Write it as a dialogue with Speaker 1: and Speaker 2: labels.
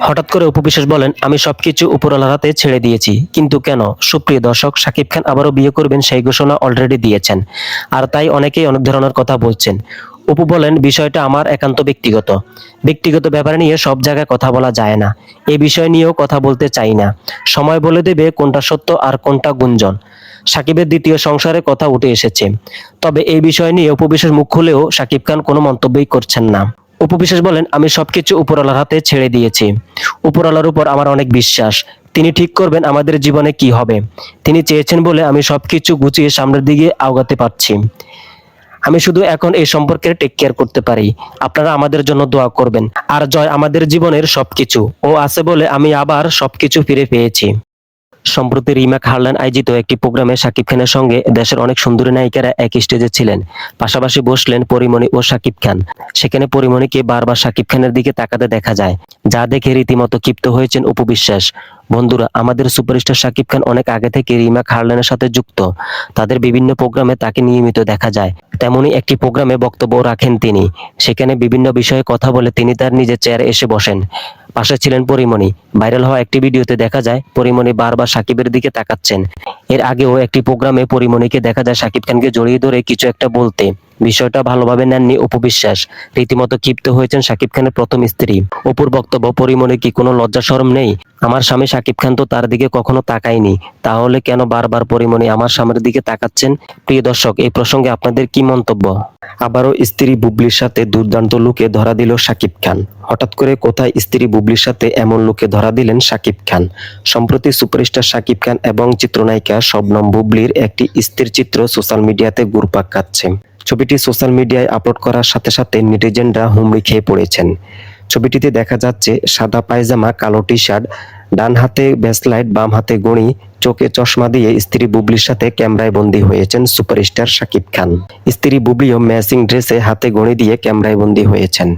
Speaker 1: হঠাৎ করে উপবিশেষ বলেন, আমি সবকিছু উপরওয়ালার হাতে ছেড়ে দিয়েছি। কিন্তু কেন? সুপ্রিয় দর্শক শাকিব খান আবারও বিয়ে করবেন সেই ঘোষণা অলরেডি দিয়েছেন। আর তাই অনেকেই অনেক ধরনের কথা বলছেন। অপু বলেন, বিষয়টা আমার একান্ত ব্যক্তিগত। ব্যক্তিগত ব্যাপার নিয়ে সব জায়গায় কথা বলা যায় না। এই বিষয় নিয়েও কথা বলতে চাই না। সময় বলে দেবে কোনটা সত্য আর কোনটা গুঞ্জন। সাকিবের দ্বিতীয় সংসারে কথা উঠে এসেছে। তবে এই বিষয় নিয়ে উপবিশ্বাস মুখ খুলেও সাকিব খান কোনো মন্তব্যই করছেন না। উপবিশ্বাস বলেন, আমি সবকিছু উপরওয়ালার হাতে ছেড়ে দিয়েছি। উপরওয়ালার উপর আমার অনেক বিশ্বাস। তিনি ঠিক করবেন আমাদের জীবনে কি হবে। তিনি চেয়েছেন বলে আমি সবকিছু গুছিয়ে সামনের দিকে আগাতে পারছি। আমি শুধু এখন এই সম্পর্কে টেক কেয়ার করতে পারি। আপনারা আমাদের জন্য দোয়া করবেন। আর জয় আমাদের জীবনের সবকিছু। ও আছে বলে আমি আবার সবকিছু ফিরে পেয়েছি। সম্প্রতি রিমা খারলান আয়োজিত একটি প্রোগ্রামে শাকিব খানের সঙ্গে দেশের অনেক সুন্দরী নায়িকারা এক স্টেজে ছিলেন। পাশাপাশি বসলেন পরিমণি ও সাকিব খান। সেখানে পরিমণিকে বারবার শাকিব খানের দিকে তাকাতে দেখা যায়, যা দেখে রীতিমতো ক্ষিপ্ত হয়েছেন উপবিশ্বাস বন্ধুরা, আমাদের সুপারস্টার শাকিব খান অনেক আগে থেকে রিমা খারলানের সাথে যুক্ত। তাদের বিভিন্ন প্রোগ্রামে তাকে নিয়মিত দেখা যায়। তেমনি একটি প্রোগ্রামে বক্তব্য রাখেন তিনি। সেখানে বিভিন্ন বিষয়ে কথা বলে তিনি তার নিজের চেয়ারে এসে বসেন। পাশে ছিলেন পরিমণি। ভাইরাল হওয়া একটি ভিডিওতে দেখা যায়, পরিমণি বারবার সাকিবের দিকে তাকাচ্ছেন। এর আগেও একটি প্রোগ্রামে পরিমণিকে দেখা যায় সাকিব খানকে জড়িয়ে ধরে কিছু একটা বলতে। বিষয়টা ভালোভাবে নেননি অপু বিশ্বাস। রীতিমতো ক্ষিপ্ত হয়েছেন সাকিব খানের প্রথম স্ত্রী। অপুর বক্তব্য, পরিমণি কি কোনো লজ্জা শরম নেই? আমার স্বামী সাকিব খান তো তার দিকে কখনো তাকায়নি। তাহলে কেন বারবার পরিমণি আমার স্বামীর দিকে তাকাচ্ছেন? প্রিয় দর্শক, এই প্রসঙ্গে আপনাদের কি মন্তব্য? আবারও স্ত্রী বুবলির সাথে দুর্দান্ত লুকে ধরা দিল সাকিব খান। হঠাৎ করে কোথায় স্ত্রী বুবলির সাথে এমন লুকে ধরা দিলেন সাকিব খান? সম্প্রতি সুপারস্টার সাকিব খান এবং চিত্রনায়িকা শবনম বুবলির একটি স্ত্রীর চিত্র সোশ্যাল মিডিয়াতে ঘুরপাক খাচ্ছে। ছবিটি সোশ্যাল মিডিয়ায় আপলোড করার সাথে সাথে নেটিজেনরা হুমড়ি খেয়ে পড়েছেন। ছবিটিতে দেখা যাচ্ছে সাদা পায়জামা, কালো টি শার্ট ডান হাতে ব্যাসলাইট, বাম হাতে গড়ি চোখে চশমা দিয়ে স্ত্রী বুবলির সাথে ক্যামেরায় বন্দী হয়েছেন সুপারস্টার শাকিব খান। স্ত্রী বুবলিও ম্যাচিং ড্রেসে হাতে গড়ি দিয়ে ক্যামেরায় বন্দী হয়েছেন।